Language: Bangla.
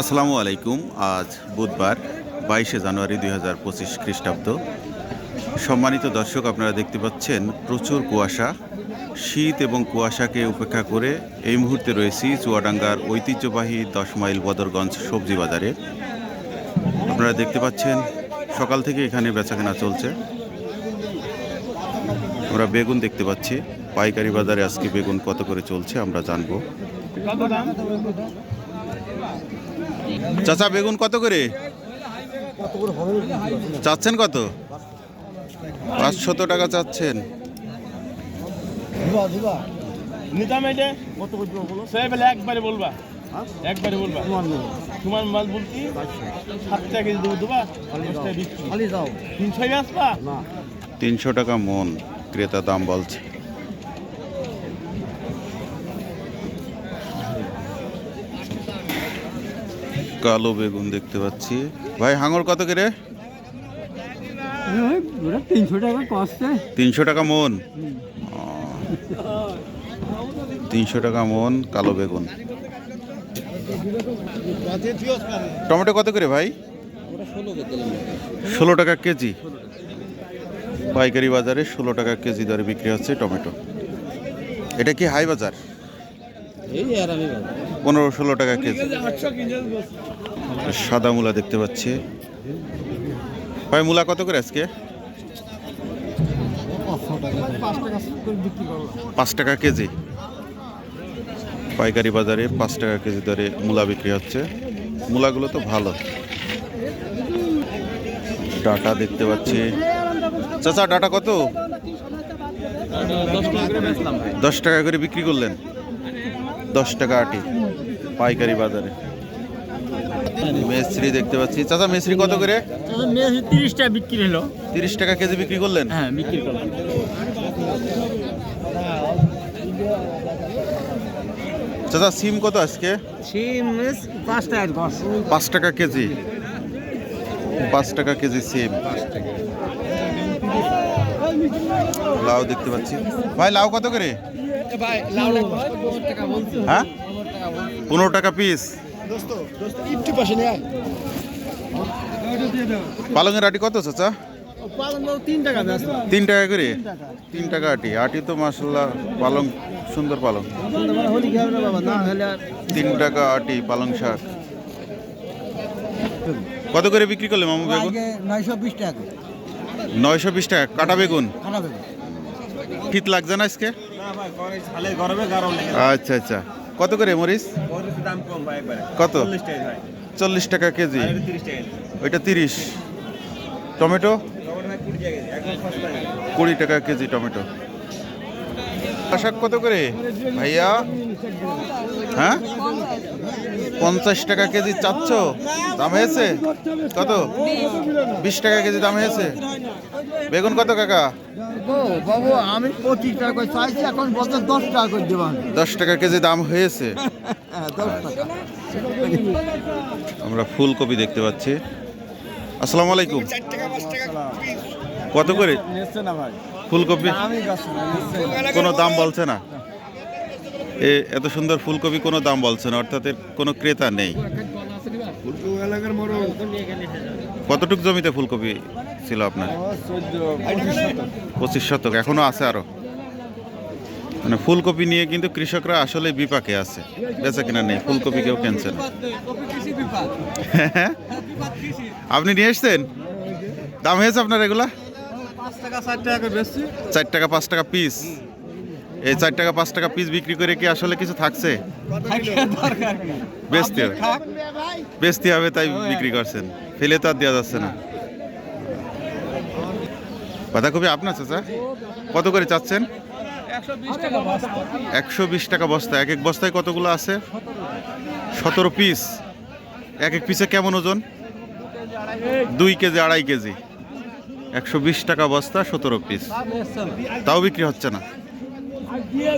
আসসালামু আলাইকুম। আজ বুধবার, বাইশে জানুয়ারি দুই হাজার পঁচিশ খ্রিস্টাব্দ। সম্মানিত দর্শক, আপনারা দেখতে পাচ্ছেন প্রচুর কুয়াশা। শীত এবং কুয়াশাকে উপেক্ষা করে এই মুহূর্তে রয়েছি চুয়াডাঙ্গার ঐতিহ্যবাহী দশ মাইল বদরগঞ্জ সবজি বাজারে। আপনারা দেখতে পাচ্ছেন, সকাল থেকে এখানে বেচাকেনা চলছে। আমরা বেগুন দেখতে পাচ্ছি। পাইকারি বাজারে আজকে বেগুন কত করে চলছে আমরা জানব। চাচা বেগুন কত করে? চাচ্ছেন কত? পাঁচশত টাকা চাচ্ছেন। নিতাম এটা সে বেলে একবারে বলবা একবারে বলবা তোমার মাল বলছি সাত কেজি দেবো দেবা তিনশো আসবা তিনশো টাকা মন ক্রেতা দাম বলছে। কালো বেগুন দেখতে পাচ্ছি। ভাই হাঙর কত করে? তিনশো টাকা কষ্টে তিনশো টাকা মন? তিনশো টাকা মন কালো বেগুন। টমেটো কত করে ভাই? ষোলো টাকা কেজি। পাইকারি বাজারে ষোলো টাকা কেজি দরে বিক্রি হচ্ছে টমেটো। এটা কি হাই বাজার? এই আর আমি পনেরো ষোলো টাকা কেজি। সাদা মূলা দেখতে পাচ্ছি। ভাই মূলা কত করে আজকে? পাঁচ টাকা কেজি। পাইকারি বাজারে পাঁচ টাকা কেজি দরে মূলা বিক্রি হচ্ছে। মূলাগুলো তো ভালো। ডাটা দেখতে পাচ্ছি। চাচা ডাটা কত? দশ টাকা করে বিক্রি করলেন। দশ টাকা আটি। পাইকারি বাজারে। মেসরি দেখতে পাচ্ছি। চাচা মেসরি কত করে? তিরিশ টাকা বিক্রি হলো। তিরিশ টাকা কেজি বিক্রি করলেন? হ্যাঁ বিক্রি করলাম। চাচা সিম কত আজকে? সিম পাঁচ টাকা পাঁচ টাকা কেজি। পাঁচ টাকা কেজি সিম। লাউ দেখতে পাচ্ছি। ভাই লাউ কত করে? ভাই লাউ টাকা বলছি হ্যাঁ? পনেরো টাকা পিস পালংয়ের আটি কত চাচা? তিন টাকা করে? তিন টাকা। আটি। আটি তো মাসাল্লাহ পালং সুন্দর পালং। তিন টাকা আটি পালং শাক। কত করে বিক্রি করলে মামু বেগুন নয়শো বিশ টাকা নয়শো বিশ টাকা। কাটা বেগুন? শীত লাগছে না আজকে? আচ্ছা আচ্ছা। কত করে মরিচ? দাম কম ভাই কত? চল্লিশ টাকা কেজি। ওইটা তিরিশ। টমেটো? টমেটো কুড়ি টাকা কুড়ি টাকা কেজি টমেটো। শাক কত করে? ভাইয়া? হ্যাঁ? পঞ্চাশ টাকা কেজি চাচ্ছ? দাম হয়েছে? কত? বিশ টাকা কেজি দাম হয়েছে? বেগুন কত কাকা? বাবু আমি পঁচিশ টাকা করে চাইছি এখন বলতে দশ টাকা করে দেবেন দশ টাকা কেজি দাম হয়েছে। হ্যাঁ আমরা ফুলকপি দেখতে পাচ্ছি। আসসালামু আলাইকুম। কত করে? ফুলকপি? কোনো দাম বলছে না? এত সুন্দর ফুলকপি কোনো দাম বলছে না অর্থাৎ এর কোনো ক্রেতা নেই। কতটুক জমিতে ফুলকপি ছিল আপনার? পঁচিশ শতক এখনও আছে আরও। মানে ফুলকপি নিয়ে কিন্তু কৃষকরা আসলে বিপাকে আছে বেচা কিনা নেই ফুলকপি কেউ কিনছে না। আপনি নিয়ে এসছেন? দাম হয়েছে আপনার এগুলা? চার টাকা পাঁচ টাকা পিস এই চার টাকা, পাঁচ টাকা পিস বিক্রি করে কি আসলে কিছু থাকছে? বেচতে হবে। বেচতে হবে, তাই বিক্রি করছেন। ফেলে তো আর দেওয়া যাচ্ছে না। বাঁধাকপি আপনার চাচা? কত করে চাচ্ছেন? একশো বিশ টাকা বস্তা। এক এক বস্তায় কতগুলো আছে? সতেরো পিস এক এক পিসে কেমন ওজন? দুই কেজি, আড়াই কেজি। একশো বিশ টাকা বস্তা, সতেরো পিস তাও বিক্রি হচ্ছে না। দিয়ে